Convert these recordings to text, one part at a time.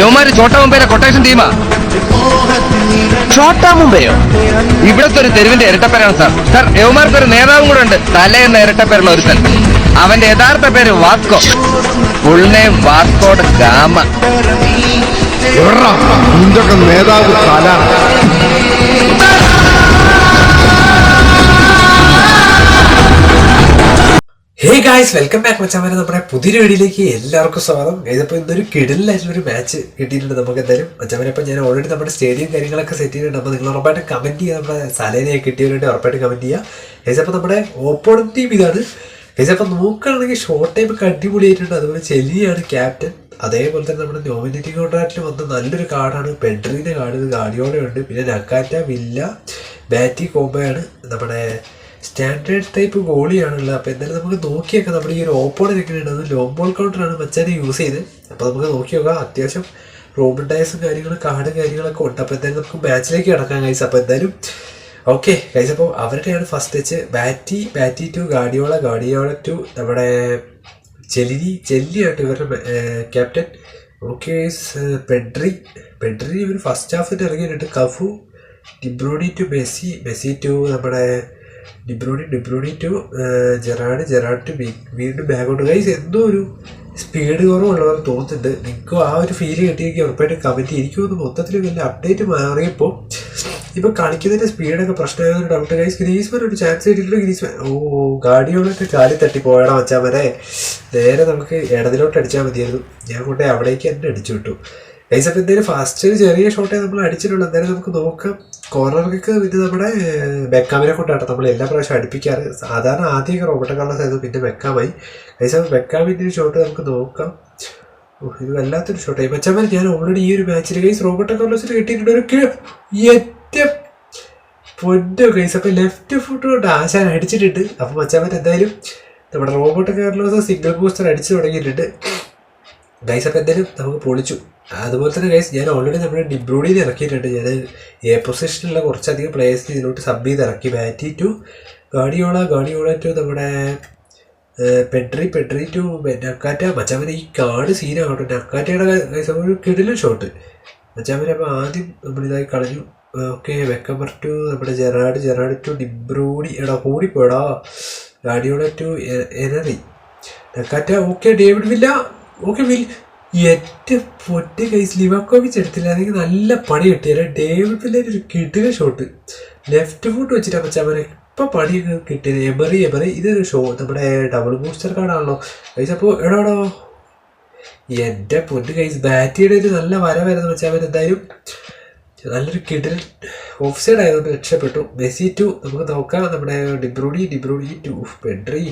യുവമാര് ചോട്ടാ മുംബൈയിലെ കൊട്ടേഷൻ ടീമാ. ചോട്ടാ മുംബൈയോ ഇവിടത്തെ ഒരു തെരുവിന്റെ ഇരട്ടപ്പേരാണ് സാർ. സാർ യുവമാർക്ക് ഒരു നേതാവും കൂടെ ഉണ്ട്. തല എന്ന ഇരട്ടപ്പേരുള്ള ഒരുത്തൻ. അവന്റെ യഥാർത്ഥ പേര് Vasco. Full name Vasco da Gama. നേതാവ് തല ഹേ ഗായ്സ് വെൽക്കം ബാക്ക് മച്ചാമാരെ നമ്മുടെ പുതിയൊരു വീഡിയോയിലേക്ക് എല്ലാവർക്കും സ്വാഗതം. ഇതിപ്പോൾ ഇന്നൊരു കിടലിലായിട്ടുള്ള ഒരു മാച്ച് കിട്ടിയിട്ടുണ്ട് നമുക്ക് എന്തായാലും മച്ചാമാരെ ഇപ്പം ഞാൻ ഓൾറെഡി നമ്മുടെ സ്റ്റേഡിയം കാര്യങ്ങളൊക്കെ സെറ്റ് ചെയ്തിട്ടുണ്ട്. അപ്പോൾ നിങ്ങൾ ഉറപ്പായിട്ട് കമന്റ് ചെയ്യുക നമ്മുടെ സലേനെ കിട്ടിയവരുടെ ഉറപ്പായിട്ട് കമന്റ് ചെയ്യുക അപ്പോൾ നമ്മുടെ ഓപ്പോണൻ ടീം ഇതാണ്. അപ്പോൾ നോക്കുകയാണെങ്കിൽ ഷോർട്ട് ടൈം ഒക്കെ അടിപൊളിയായിട്ടുണ്ട്. അതുപോലെ ചെല്ലിയാണ് ക്യാപ്റ്റൻ അതേപോലെ തന്നെ നമ്മുടെ നോമിനേറ്റിംഗ് കോൺട്രാക്റ്റിൽ വന്ന നല്ലൊരു കാർഡാണ് പെഡ്രീന്റെ കാർഡ് ഗാഡിയോടെ ഉണ്ട് പിന്നെ നക്കാറ്റ വില്ല ബാറ്റി കോമ്പയാണ് നമ്മുടെ സ്റ്റാൻഡേർഡ് ടൈപ്പ് ഗോളിയാണുള്ളത്. അപ്പോൾ എന്തായാലും നമുക്ക് നോക്കിയൊക്കെ നമ്മുടെ ഈ ഒരു എങ്ങനെയാണ് അത് ലോങ് ബോൾ കൗണ്ടറാണ് മച്ചാൻ യൂസ് ചെയ്ത്. അപ്പോൾ നമുക്ക് നോക്കി നോക്കാം. അത്യാവശ്യം റോബിൻ ഡയസും കാര്യങ്ങളും കാർഡും കാര്യങ്ങളൊക്കെ ഉണ്ട്. അപ്പോൾ എന്തായാലും നമുക്ക് മാച്ചിലേക്ക് കിടക്കാം കൈസ് അപ്പോൾ എന്തായാലും ഓക്കെ കൈസ് അപ്പോൾ അവരുടെയാണ് first touch Batty Batty to Guardiola Guardiola to നമ്മുടെ ചെലിനി ചെല്ലിയായിട്ട് ഇവരുടെ ക്യാപ്റ്റൻ ഓക്കെ പെഡ്രി പെഡ്രി ഇവർ ഫസ്റ്റ് ഹാഫിൽ ഇറങ്ങിയിട്ടുണ്ട്. Cafu De Bruyne to Messi Messi to നമ്മുടെ De Bruyne De Bruyne to Gerrard Gerrard to വീണ്ടും ബാക്കോട്ട് ഗൈസ് എന്തോ ഒരു സ്പീഡ് കുറവുള്ളവർ തോന്നുന്നുണ്ട്. നിങ്ങൾക്കും ആ ഒരു ഫീൽ കിട്ടിയെങ്കിൽ ഉറപ്പായിട്ട് കമന്റ് എനിക്ക് തോന്നുന്നു മൊത്തത്തിൽ വലിയ അപ്ഡേറ്റ് മാറിയപ്പോൾ ഇപ്പോൾ കളിക്കുന്നതിന്റെ സ്പീഡൊക്കെ പ്രശ്നമായതൊരു ഡൗട്ട് ഗൈസ് ഗ്രീസ്മാൻ ഒരു ചാൻസ് കിട്ടിയിട്ടുണ്ട് ഗ്രീസ്മാൻ ഓ ഗാഡിയോളൊക്കെ കാലി തട്ടി പോയടാ വെച്ചാൽ വരെ നേരെ നമുക്ക് ഇടതിലോട്ട് അടിച്ചാൽ മതിയായിരുന്നു. ഞാൻ കൊണ്ടേ അവിടേക്ക് തന്നെ അടിച്ചു വിട്ടു. ഗൈസ് അപ്പം എന്തെങ്കിലും ഫസ്റ്റ് ചെറിയ ഷോട്ടേ നമ്മൾ അടിച്ചിട്ടുള്ളൂ. എന്തായാലും നമുക്ക് നോക്കാം. കോർണർക്ക് പിന്നെ നമ്മുടെ ബെക്കാമിനെ കൊണ്ടാണ് നമ്മൾ എല്ലാ പ്രാവശ്യം അടുപ്പിക്കാറ്. സാധാരണ ആദ്യമൊക്കെ റോബർട്ട് കാണാൻ ആയിരുന്നു പിന്നെ ബെക്കാമായി അതേസമയം ബെക്കാമിന്റെ ഷോട്ട് നമുക്ക് നോക്കാം. ഇത് വല്ലാത്തൊരു ഷോട്ടായി മച്ചമ്മൻ ഞാൻ ഓൾറെഡി ഈ ഒരു മാച്ചിൽ കൈസ് റോബർട്ട് കാർലോസിന് കിട്ടിയിട്ടുണ്ട്. ഒരു പൊന്നോ കൈസ്. അപ്പം ലെഫ്റ്റ് ഫുട്ട് കൊണ്ട് ആശാൻ അടിച്ചിട്ടുണ്ട്. അപ്പം മച്ചാമൻ എന്തായാലും നമ്മുടെ റോബർട്ട് കാർലോസ് സിംഗിൾ പോസ്റ്റർ അടിച്ചു തുടങ്ങിയിട്ടുണ്ട്. ഗൈസ് അപ്പോൾ എന്തായാലും നമുക്ക് പൊളിച്ചു. അതുപോലെ തന്നെ ഗൈസ് ഞാൻ ഓൾറെഡി നമ്മുടെ ഡിബ്രൂഡിയിൽ ഇറക്കിയിട്ടുണ്ട്. ഞാൻ എ പൊസിഷനിലുള്ള കുറച്ചധികം പ്ലേയേഴ്സിന് ഇതിലോട്ട് സബ് ചെയ്ത് ഇറക്കി. Batty to Guardiola Guardiola to നമ്മുടെ പെട്രി പെട്രി ടു നക്കാറ്റ മച്ചാമൻ ഈ കാട് സീനാകട്ടെ നക്കാറ്റയുടെ ഒരു കിടിലും ഷോട്ട് മച്ചാമൻ അപ്പോൾ ആദ്യം നമ്മളിതായി കളഞ്ഞു. ഓക്കെ വെക്കമ്പർ ടു നമ്മുടെ Gerrard Gerrard to De Bruyne എടാ പോടാ Guardiola to Henry Nakata okay David Villa okay ഏറ്റവും പൊട്ടി കൈസ് ലിവാക്കോവിച്ച് എടുത്തില്ല അല്ലെങ്കിൽ നല്ല പണി കിട്ടിയാൽ ഡേവിഡ് വില്ലിന്റെ ഒരു കിടുക ഷോട്ട് ലെഫ്റ്റ് ഫുട്ട് വെച്ചിട്ടാ അവരെ ഇപ്പം പണി കിട്ടിയത്. എബറി എബറി. ഇതൊരു ഷോ നമ്മുടെ ഡബിൾ ബൂസ്റ്റർ കാർഡാണല്ലോ കൈസ് അപ്പോൾ എടാ എന്റെ പൊന്ന് കൈസ് ബാറ്റിയുടെ ഒരു നല്ല വര വരുന്നത് വെച്ചാൽ എന്തായാലും നല്ലൊരു കിടിൽ ഓഫ് സൈഡ് ആയതുകൊണ്ട് രക്ഷപ്പെട്ടു. മെസ്സി ടു നമുക്ക് നോക്കാം. നമ്മുടെ De Bruyne De Bruyne to Pedri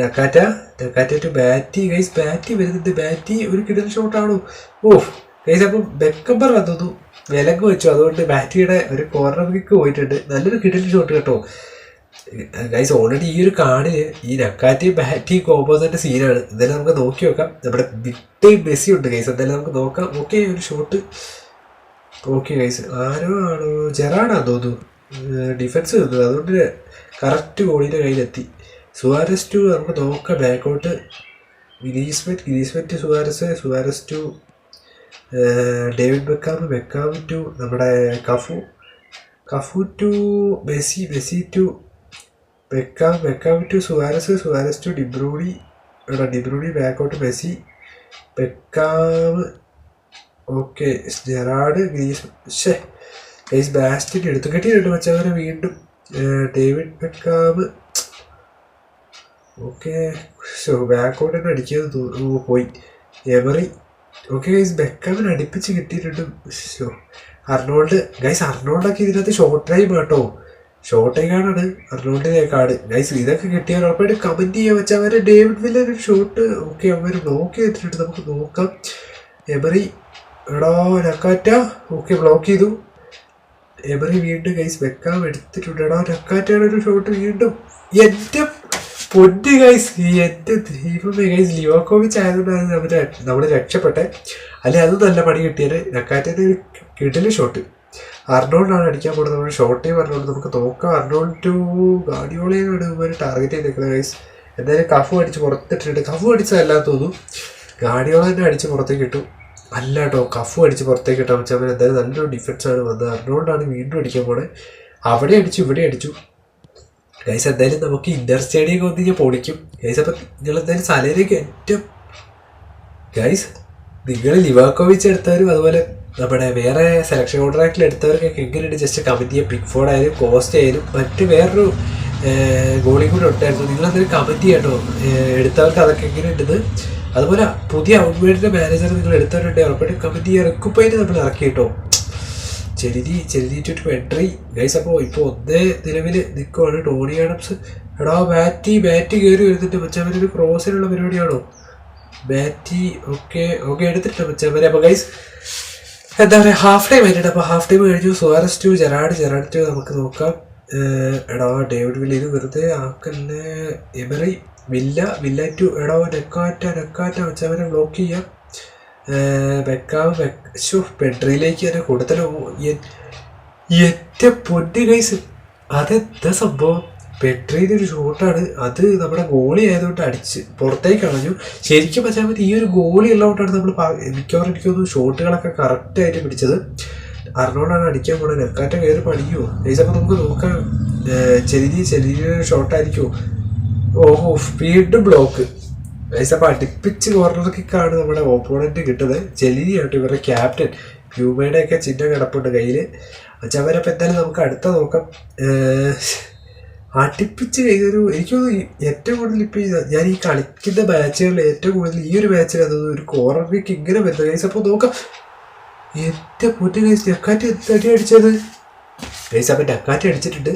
Nakata Nakata Batty guys Batty വരുന്നത് ബാറ്റി ഒരു കിടിൽ ഷോട്ടാണോ ഓ ഗൈസ് അപ്പം ബെക്കമ്പർ വന്നു വിലക്ക് വെച്ചു. അതുകൊണ്ട് ബാറ്റിയുടെ ഒരു കോർണർ കിക്ക് പോയിട്ടുണ്ട്. നല്ലൊരു കിടിൽ ഷോട്ട് കേട്ടോ. ഗൈസ് ഓൾറെഡി ഈ ഒരു കാർഡിന് ഈ നക്കാറ്റി ബാറ്റി കോമ്പോസിന്റെ സീനാണ് എന്തായാലും നമുക്ക് നോക്കി നോക്കാം. നമ്മുടെ ബിഗ് ടൈം ഉണ്ട് ഗൈസ് എന്തായാലും നമുക്ക് നോക്കാം. ഓക്കെ ഒരു ഷോട്ട് ഓക്കെ ഗൈസ് ആരോ ആണോ? ജെറാഡാന്ന് തോന്നുന്നു. ഡിഫൻസ് നിന്നത് അതുകൊണ്ട് കറക്റ്റ് ഗോളിന്റെ കയ്യിലെത്തി. സുവാരസ് ടു നമുക്ക് നോക്കാം. ബാക്കോട്ട് Griezmann Griezmann Suarez Suarez to David Beckham Beckham to നമ്മുടെ Cafu Cafu to Messi Messi to Beckham Beckham to Suarez Suarez to De Bruyne ഇവിടെ ഡിബ്രൂഡി ബാക്കോട്ട് Messi Beckham okay Gerrard Greece ഷേ guys ബാസ്റ്റിന്റെ എടുത്തു കെട്ടിയിട്ടുണ്ട് മച്ചവരെ വീണ്ടും ഡേവിഡ് ബെക്കാം ഓക്കെ സോ ബാക്കോട്ട് തന്നെ അടിക്കാന്ന് തോന്നുന്നു ഓ, പോയി. എമറി ഓക്കെ ഗൈസ് ബെക്കാമിന് അടുപ്പിച്ച് കിട്ടിയിട്ടുണ്ട്. ഷോ അർണോൾഡ് ഗൈസ് അർണോൾഡൊക്കെ ഇതിനകത്ത് ഷോർട്ട് ടൈം കേട്ടോ. ഷോർട്ട് ടൈമാണ് അർണോൾഡിന്റെ കാർഡ് ഗൈസ് ഇതൊക്കെ കിട്ടിയാൽ ഉറപ്പായിട്ട് കമന്റ് ചെയ്യാൻ വെച്ചാൽ അവരെ ഡേവിഡ് വില്ല ഒരു ഷോട്ട് ഓക്കെ അവർ ബ്ലോക്ക് ചെയ്തിട്ടുണ്ട്. നമുക്ക് നോക്കാം. എമറി എടാ നക്കാറ്റ ഓക്കെ ബ്ലോക്ക് ചെയ്തു. എമറി വീണ്ടും ഗൈസ് ബെക്കാം എടുത്തിട്ടുണ്ട്. എടാ നക്കാറ്റയുടെ ഒരു ഷോട്ട് വീണ്ടും. എന്റെ പൊന്ന് ഗൈസ് എന്റെ ദൈവമേ ഗൈസ് ലിയോക്കോവിച്ച് ആയതുകൊണ്ടാണ് നമ്മൾ നമ്മൾ രക്ഷപ്പെട്ടെ അല്ലെ അത് നല്ല പണി കിട്ടിയത്. നക്കാറ്റ ഒരു കിടിൽ ഷോട്ട് അർണോൾഡാണ് അടിക്കാൻ പോകുന്നത്. നമ്മൾ ഷോട്ടേ പറഞ്ഞുകൊണ്ട് നമുക്ക് നോക്കാം. അർണോൾഡ് ടു ഗാഡിയോളയാണ് ഇവർ ടാർഗറ്റ് ചെയ്തേക്കുന്നത് ഗൈസ് എന്തായാലും കഫ് അടിച്ച് പുറത്തിട്ടിട്ടുണ്ട്. കഫ് അടിച്ചതല്ലാന്ന് തോന്നുന്നു. ഗാഡിയോള തന്നെ അടിച്ച് പുറത്തേക്ക് ഇട്ടു. അല്ല കേട്ടോ കഫ് അടിച്ച് പുറത്തേക്ക് ഇട്ടാൽ വെച്ചാൽ എന്തായാലും നല്ലൊരു ഡിഫൻസ് ആണ് വന്നത്. അർണോൾഡാണ് വീണ്ടും അടിക്കാൻ പോണേ. അവിടെ അടിച്ചു ഇവിടെ അടിച്ചു. ഗൈസ് എന്തായാലും നമുക്ക് ഇന്റർ സ്റ്റേഡിയം ഒക്കെ വന്ന് കഴിഞ്ഞാൽ പൊളിക്കും. ഗൈസ് അപ്പം നിങ്ങൾ എന്തായാലും സലയിലേക്ക് ഏറ്റവും ഗൈസ് നിങ്ങൾ ലിവാക്കോവിച്ച് എടുത്തവരും അതുപോലെ നമ്മുടെ വേറെ സെലക്ഷൻ കോൺട്രാക്റ്റിൽ എടുത്തവർക്കൊക്കെ എങ്ങനെയുണ്ട്? ജസ്റ്റ് കമന്റ് ചെയ്യാം. പിക് ഫോർഡ് ആയാലും കോസ്റ്റ് ആയാലും മറ്റ് വേറൊരു ഗോളി കൂടെ ഉണ്ടായിരുന്നു. നിങ്ങൾ അതൊരു കമന്റ് ചെയ്യാട്ടോ എടുത്തവർക്ക് അതൊക്കെ എങ്ങനെയുണ്ടെന്ന്. അതുപോലെ പുതിയ ഔട്ട്വേഡിന്റെ മാനേജർ നിങ്ങൾ എടുത്തവരുണ്ടെങ്കിൽ ഉറപ്പായിട്ടും കമന്റ് ഇറക്കുപ്പോയിട്ട് നമ്മൾ ഇറക്കി കേട്ടോ ചെരിതി ചെരുതിയിട്ടിട്ട് എൻട്രി ഗൈസ് അപ്പോൾ ഇപ്പോൾ ഒന്നേ നിലവിൽ നിൽക്കുവാണ് ടോണി ആഡംസ് എടാ ബാറ്റി ബാറ്റ് കയറി വരുന്നുണ്ട് പക്ഷേ അവരൊരു ക്രോസിനുള്ള പരിപാടിയാണോ? ബാറ്റി ഓക്കെ ഓക്കെ എടുത്തിട്ട് പക്ഷേ അവരെ. അപ്പോൾ ഗൈസ് എന്താ പറയുക ഹാഫ് ടൈം ആയിട്ടുണ്ട്. അപ്പോൾ ഹാഫ് ടൈം കഴിഞ്ഞു. Suarez to Gerrard Gerrard to നമുക്ക് നോക്കാം. എടാ ഡേവിഡ് വില്ല ഇത് വെറുതെ ആക്കല്ലേ. എമറി വില്ല വില്ല ടു എടാ നെക്കാറ്റ നെക്കാറ്റ വെച്ചവരെ ബ്ലോക്ക് ചെയ്യാം. ബെക്കാവ് വെച്ചു ബെഡ്രിയിലേക്ക് തന്നെ കൂടുതൽ എറ്റ പൊന്ന് കൈസ് അതെന്താ സംഭവം? ബെഡ്രിയിൽ ഒരു ഷോട്ടാണ്. അത് നമ്മുടെ ഗോളി ആയതുകൊണ്ട് അടിച്ച് പുറത്തേക്ക് കളഞ്ഞു. ശരിക്കും പറ്റാൻ പറ്റി ഈ ഒരു ഗോളി ഉള്ളതുകൊണ്ടാണ് നമ്മൾ മിക്കവാറും എനിക്ക് തോന്നുന്നു ഷോട്ടുകളൊക്കെ കറക്റ്റായിട്ട് പിടിച്ചത്. അറിഞ്ഞോണ്ടാണ് അടിക്കാൻ പോണത്. നെക്കാറ്റം കയറി പണിയോ ഗൈസ് അപ്പോൾ നമുക്ക് നോക്കാം. ചെരി ചെരിഞ്ഞ ഷോട്ടായിരിക്കുമോ ഓഹോ speed block guys pitch corner കിക്കാണ് നമ്മുടെ ഓപ്പോണന്റ് കിട്ടുന്നത്. ജലീലിയാണ് ഇവരുടെ ക്യാപ്റ്റൻ പ്യൂമയുടെ ഒക്കെ ചിഹ്നം കിടപ്പുണ്ട് കയ്യിൽ അച്ഛവരപ്പം എന്തായാലും നമുക്ക് അടുത്ത നോക്കാം. അടുപ്പിച്ച് കഴിഞ്ഞൊരു എനിക്ക് തോന്നുന്നു ഏറ്റവും കൂടുതൽ ഇപ്പോൾ ഞാൻ ഈ കളിക്കുന്ന മാച്ചുകളിൽ ഏറ്റവും കൂടുതൽ ഈ ഒരു മാച്ചിൽ അത് ഒരു കോർണർ കിക്ക് ഇങ്ങനെ വരുന്നത്. അപ്പോൾ നോക്കാം. എന്റെ പൊന്നു ഗൈസ് ഞക്കാറ്റ് എന്തടി അടിച്ചത്? ഗൈസ് അപ്പം ഡക്കാറ്റി അടിച്ചിട്ടുണ്ട്.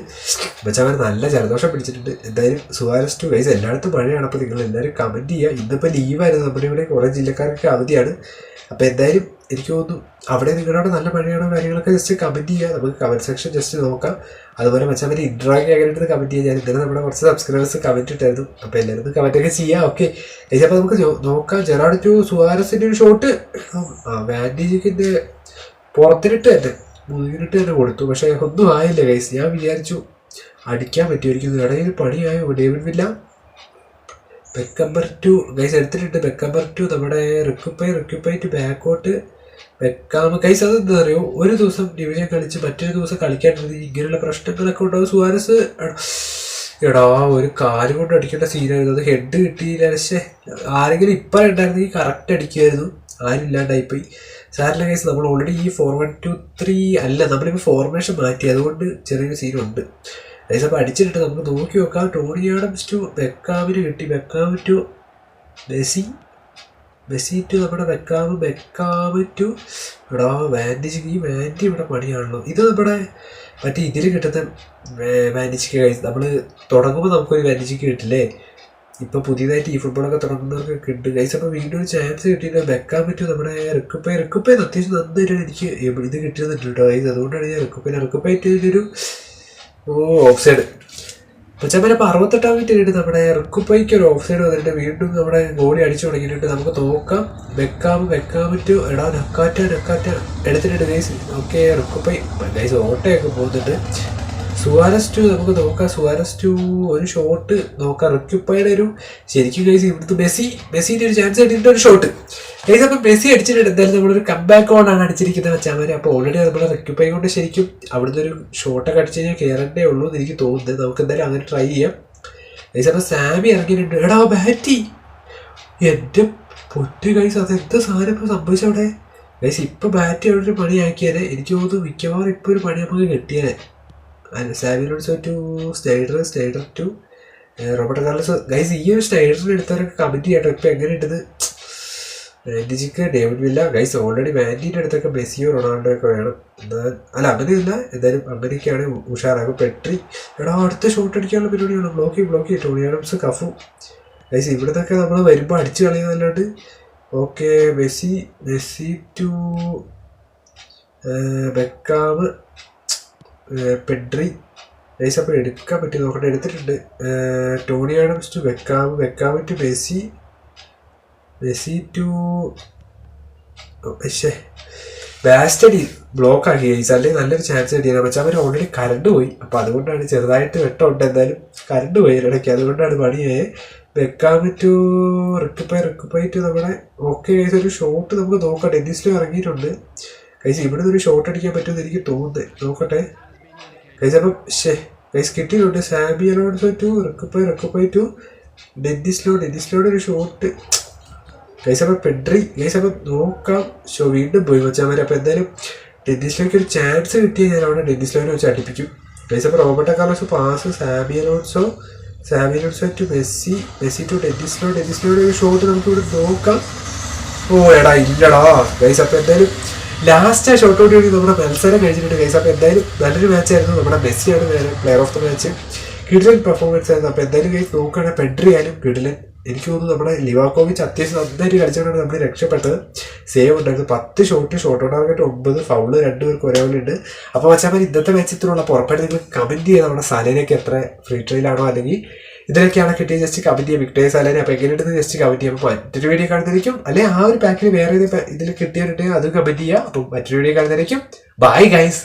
മച്ചവൻ നല്ല ജലദോഷം പിടിച്ചിട്ടുണ്ട്. എന്തായാലും സുവാരസ് ടു ഗൈസ് എല്ലായിടത്തും മഴയാണ്. അപ്പോൾ നിങ്ങൾ എല്ലാവരും കമന്റ് ചെയ്യുക. ഇന്നിപ്പോൾ ലീവായിരുന്നു നമ്മുടെ ഇവിടെ കുറേ ജില്ലക്കാർക്ക് അവധിയാണ്. അപ്പോൾ എന്തായാലും എനിക്ക് തോന്നുന്നു അവിടെ നിങ്ങളുടെ നല്ല മഴയാണോ കാര്യങ്ങളൊക്കെ ജസ്റ്റ് കമന്റ് ചെയ്യുക. നമുക്ക് കമന്റ് സെക്ഷൻ ജസ്റ്റ് നോക്കാം. അതുപോലെ മച്ചവൻ ഇൻട്രാക്ട് ആയിട്ട് കമന്റ് ചെയ്യാൻ ഞാൻ ഇന്നലെ നമ്മുടെ കുറച്ച് സബ്സ്ക്രൈബേഴ്സ് കമന്റ് ഇട്ടായിരുന്നു. അപ്പോൾ എല്ലാവരും കമന്റൊക്കെ ചെയ്യാം. ഓക്കെ അപ്പോൾ നമുക്ക് നോക്കാം. ജെറാഡ് ടു സുവാരസിന്റെ ഒരു ഷോട്ട് ആ വാൻഡേജിക്കിന്റെ പുറത്തിനിട്ട് തന്നെ. മുതുകിനിട്ട് തന്നെ കൊടുത്തു. പക്ഷേ ഒന്നും ആയില്ല ഗൈസ് ഞാൻ വിചാരിച്ചു അടിക്കാൻ പറ്റുമായിരിക്കും ഇടയിൽ പണിയായോ? David Villa Beckenbauer to guys എടുത്തിട്ടുണ്ട്. ബെക്കമ്പർ ടു നമ്മുടെ റിക്യുപ്പൈ റിക്യുപ്പൈ ടു ബാക്കോട്ട് വെക്കാം ഗൈസ് അതെന്താ അറിയോ? ഒരു ദിവസം ഡിവിഷൻ കളിച്ച് മറ്റൊരു ദിവസം കളിക്കാണ്ടിരുന്നത് ഇങ്ങനെയുള്ള പ്രശ്നങ്ങളൊക്കെ ഉണ്ടാവും. സുവാരസ് എടാ ഒരു കാൽ കൊണ്ട് അടിക്കേണ്ട സീനായിരുന്നു അത് ഹെഡ് കിട്ടിയില്ല. പക്ഷേ ആരെങ്കിലും ഇപ്പം ഉണ്ടായിരുന്നെങ്കിൽ കറക്റ്റ് അടിക്കുമായിരുന്നു. ആരും ഇല്ലാണ്ടായിപ്പോയി. സാറിന്റെ കേസ് നമ്മൾ ഓൾറെഡി ഈ ഫോർ വൺ ടു ത്രീ അല്ല നമ്മളിപ്പോൾ ഫോർമേഷൻ മാറ്റി അതുകൊണ്ട് ചെറിയൊരു സീനുണ്ട് അതായത് അപ്പോൾ അടിച്ചിട്ട് നമുക്ക് നോക്കി നോക്കാം. ടോണി ആഡംസ് ടു ബെക്കാമിന് കിട്ടി. Beckham to Messi. Messi to നമ്മുടെ ബെക്കാവ് ബെക്കാവ് ടു ഇവിടെ വാൻഡിജ് ഈ വാൻഡി ഇവിടെ പണിയാണല്ലോ. ഇത് നമ്മുടെ മറ്റേ ഇതിൽ കിട്ടുന്ന വാൻഡിജിക്ക് കഴിച്ച് നമ്മൾ തുടങ്ങുമ്പോൾ നമുക്കൊരു വാൻഡിജിക്ക് കിട്ടില്ലേ? ഇപ്പൊ പുതിയതായിട്ട് ഈ ഫുട്ബോളൊക്കെ തുടങ്ങുന്നവർക്ക് ഉണ്ട് ഗൈസ് അപ്പോൾ വീണ്ടും ഒരു ചാൻസ് കിട്ടിയിട്ട് വെക്കാൻ പറ്റും. നമ്മുടെ റിക്കുപ്പൈ റിക്കുപ്പൈ അത്യാവശ്യം നന്നായിട്ട് എനിക്ക് ഇത് കിട്ടിയിരുന്നിട്ടുണ്ടോ കേട്ടോ ഗൈസ് അതുകൊണ്ടാണ് ഞാൻ റിക്കുപ്പൈ റിക്കുപ്പൈറ്റ് ഒരു ഓ ഓഫ് സൈഡ് പച്ചപ്പന അപ്പോൾ അറുപത്തെട്ടാം മിനിറ്റ് നമ്മുടെ റിക്കുപ്പൈക്ക് ഒരു ഓഫ് സൈഡ് വന്നിട്ട് വീണ്ടും നമ്മുടെ ഗോളി അടിച്ചു തുടങ്ങിയിട്ടുണ്ട്. നമുക്ക് നോക്കാം. വെക്കാം വെക്കാൻ പറ്റും. എടാ നക്കാറ്റ നക്കാറ്റ. എടുത്തിട്ടുണ്ട് ഗൈസ് ഓക്കെ റിക്കുപ്പൈ. ഗൈസ് ഓട്ടയൊക്കെ പോകുന്നുണ്ട്. സുവാരസ് ടു നമുക്ക് നോക്കാം. സുവാരസ് ടു ഒരു ഷോട്ട് നോക്കാം. റെക്യുപ്പയുടെ ഒരു ശരിക്കും കൈസ് ഇവിടുത്തെ മെസ്സി മെസ്സിന്റെ ഒരു ചാൻസ് കിട്ടിയിട്ട് ഒരു ഷോട്ട് കൈസ് അപ്പം മെസ്സി അടിച്ചിട്ട് എന്തായാലും നമ്മളൊരു കംബാക്ക് ഓണാണ് അടിച്ചിരിക്കുന്നത് വെച്ചാൽ അപ്പോൾ ഓൾറെഡി നമ്മൾ റെക്യുപ്പൈ കൊണ്ട് ശരിക്കും അവിടുന്ന് ഒരു ഷോട്ടൊക്കെ അടിച്ചു കഴിഞ്ഞാൽ കയറണ്ടേ ഉള്ളൂ എന്ന് എനിക്ക് തോന്നുന്നത് നമുക്ക് എന്തായാലും അങ്ങനെ ട്രൈ ചെയ്യാം. കൈസ് അപ്പം സാമി ഇറങ്ങിയിട്ടുണ്ട്. എടാ ബാറ്റി എന്റെ പൊറ്റ് കൈസ് അത് എന്ത് സാധനം ഇപ്പോൾ സംഭവിച്ചവിടെ കൈസ് ഇപ്പം ബാറ്റി അവിടെ ഒരു പണിയാക്കിയാലേ എനിക്ക് തോന്നുന്നു മിക്കവാറും ഇപ്പോൾ ഒരു പണി നമുക്ക് കിട്ടിയാലേ സാബിനോട്സ് to Sneijder Sneijder to. Robert Carlos guys ഈ ഒരു സ്റ്റൈഡറിന് എടുത്തവരൊക്കെ കമന്റ് ചെയ്യട്ടോ. ഇപ്പം എങ്ങനെ ഇട്ടത്? വാൻഡിജിക്ക് ഡേവിഡ് വില്ല ഗൈസ് ഓൾറെഡി മാൻഡിന്റെ അടുത്തൊക്കെ മെസ്സിയോ റൊണാൾഡോ ഒക്കെ വേണം. എന്നാൽ അല്ല അങ്ങനെയില്ല. എന്തായാലും അങ്ങനെയൊക്കെയാണ് ഉഷാറാകും പെട്രി എടാ അടുത്ത ഷോട്ട് അടിക്കാനുള്ള പരിപാടിയാണ്? Block block Tony Cafu. Guys ഇവിടത്തൊക്കെ നമ്മൾ വരുമ്പോൾ അടിച്ചു കളയുന്നതല്ലാണ്ട് okay Messi Messi to Beckham. Pedri guys അപ്പോൾ എടുക്കാൻ പറ്റും നോക്കട്ടെ. എടുത്തിട്ടുണ്ട്. ടോണി ആഡംസ് ടു വെക്കാം വെക്കാൻ പറ്റും മെസ്സി മെസ്സി ടു പക്ഷേ ബാസ്റ്റഡി ബ്ലോക്ക് ആക്കി. ഗൈസ് നല്ലൊരു ചാൻസ് കിട്ടിയത് പക്ഷേ അവർ ഓൾറെഡി കറണ്ട് പോയി. അപ്പോൾ അതുകൊണ്ടാണ് ചെറുതായിട്ട് വെട്ടമുണ്ട്. എന്തായാലും കറണ്ട് പോയി ഇടയ്ക്ക്. അതുകൊണ്ടാണ് പണിയായത് വെക്കാൻ ടു റിക്കുപ്പൈ റിക്കുപ്പൈ ടു നമ്മുടെ ഓക്കെ ഗൈസ് ഒരു ഷോട്ട് നമുക്ക് നോക്കാം ടെന്നീസിലും ഇറങ്ങിയിട്ടുണ്ട്. ഗൈസ് ഇവിടെ നിന്ന് ഒരു ഷോട്ട് അടിക്കാൻ പറ്റുമെന്ന് എനിക്ക് തോന്നുന്നത് നോക്കട്ടെ. ഗൈസ് അപ്പം ഷേ ഗൈസ് കിട്ടിയിട്ടുണ്ട് സാബി അലോൺസോ ടു റിക്കുപ്പൈ റിക്കുപ്പൈ ടു ഒരു ഷോട്ട് ഗൈസ് അപ്പം പെഡ്രി ഗൈസ് അപ്പം നോക്കാം. ഷോ വീണ്ടും പോയി വെച്ചാൽ അപ്പം എന്തായാലും ഡെന്നിസ്ലോയ്ക്ക് ഒരു ചാൻസ് കിട്ടിയാൽ ഞാൻ അവിടെ ഡെഡിസ്ലോനെ വെച്ച് അടിപ്പിക്കും. ഗൈസ് അപ്പം Roberto Carlos pass Xabi Alonso Xabi Alonso to Messi Messi to ഡെഡിസ്ലോ ഡെഡിസ്ലോയുടെ ഒരു ഷോട്ട് നമുക്ക് ഇവിടെ നോക്കാം. ഓ എടാ ഇല്ലടാ. ഗൈസ് അപ്പം എന്തായാലും ലാസ്റ്റ് ഷോട്ട് ഔട്ട് കൂടി നമ്മുടെ മത്സരം കഴിഞ്ഞിട്ടുണ്ട് ഗൈസ് അപ്പോൾ എന്തായാലും നല്ലൊരു മാച്ച് ആയിരുന്നു. നമ്മുടെ മെസ്സിയാണ് പ്ലെയർ ഓഫ് ദ മാച്ച് കിഡിലൻ പെർഫോമൻസ് ആയിരുന്നു. അപ്പോൾ എന്തായാലും ഗൈസ് നോക്കുകയാണെങ്കിൽ പെഡ്രി ആയാലും കിഡിലൻ എനിക്ക് തോന്നുന്നു നമ്മുടെ ലിവാക്കോവിച്ച് അത്യാവശ്യം നന്നായിട്ട് കളിച്ചുകൊണ്ടാണ് നമ്മൾ രക്ഷപ്പെട്ടത്. സേവ് ഉണ്ടായിരുന്നു. പത്ത് ഷോട്ട് ഷോട്ട് ടാർഗറ്റ് ഒമ്പത് ഫൗൾ രണ്ടുപേർക്ക് ഒരേപോലെ ഉണ്ട്. അപ്പോൾ മച്ചാൽ ഇന്നത്തെ മാച്ച് ഇത്രയുള്ള ഉറപ്പായിട്ട് നിങ്ങൾ കമന്റ് ചെയ്യുക നമ്മുടെ സലേനൊക്കെ എത്ര ഫ്രീ ട്രെയിലാണോ അല്ലെങ്കിൽ ഇതിലൊക്കെയാണ് കിട്ടിയ ജസ്റ്റ് ചെയ്യാം വിക്ടേഴ്സ് അല്ലെങ്കിൽ അപ്പോൾ എങ്ങനെയുണ്ടെന്ന് ജസ്റ്റ് കമന്റ് ചെയ്യാം. അപ്പോൾ മറ്റൊരു വീഡിയോ കാണുന്നതായിരിക്കും. അല്ലെങ്കിൽ ആ ഒരു പാക്കിൽ വേറെ ഇതിൽ കിട്ടിയിട്ടുണ്ടെങ്കിൽ അതും കമന്റ് ചെയ്യുക അപ്പം മറ്റൊരു വീഡിയോ കാണുന്നതായിരിക്കും. Bye guys